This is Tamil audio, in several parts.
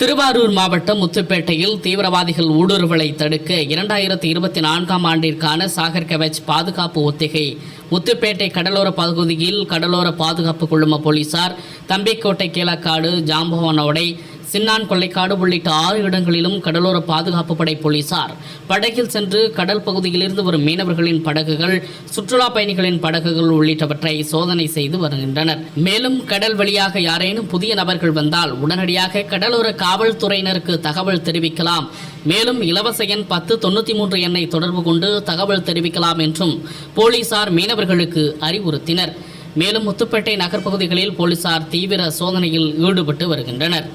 திருவாரூர் மாவட்டம் முத்துப்பேட்டையில் தீவிரவாதிகள் ஊடுருவலை தடுக்க இரண்டாயிரத்தி இருபத்தி நான்காம் ஆண்டிற்கான சாகர் கவச் பாதுகாப்பு ஒத்திகை. முத்துப்பேட்டை கடலோர பகுதியில் கடலோர பாதுகாப்பு குழும போலீசார் தம்பிக்கோட்டை கீழக்காடு ஜாம்பவனோடை சின்னான் கொள்ளைக்காடு உள்ளிட்ட ஆறு இடங்களிலும் கடலோர பாதுகாப்பு படை போலீசார். படகில் சென்று கடல் பகுதியிலிருந்து வரும் மீனவர்களின் படகுகள் சுற்றுலா பயணிகளின் படகுகள் உள்ளிட்டவற்றை சோதனை செய்து வருகின்றனர். மேலும் கடல் வழியாக யாரேனும் புதிய நபர்கள் வந்தால் உடனடியாக கடலோர காவல்துறையினருக்கு தகவல் தெரிவிக்கலாம். மேலும் இலவச எண் பத்து தொண்ணூற்றி மூன்று எண்ணை தொடர்பு கொண்டு தகவல் தெரிவிக்கலாம் என்றும் போலீசார் மீனவர்களுக்கு அறிவுறுத்தினர். மேலும் முத்துப்பேட்டை நகர்ப்பகுதிகளில் போலீசார் தீவிர சோதனையில் ஈடுபட்டு வருகின்றனர்.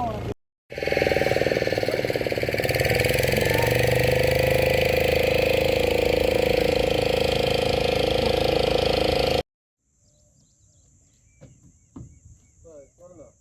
到了。关了。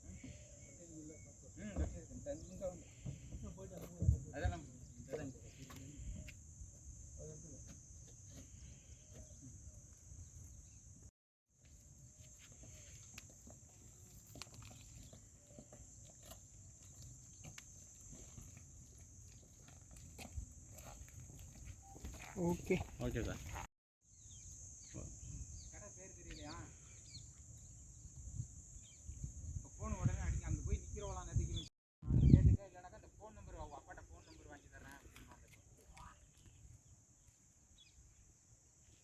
ओके ओके सर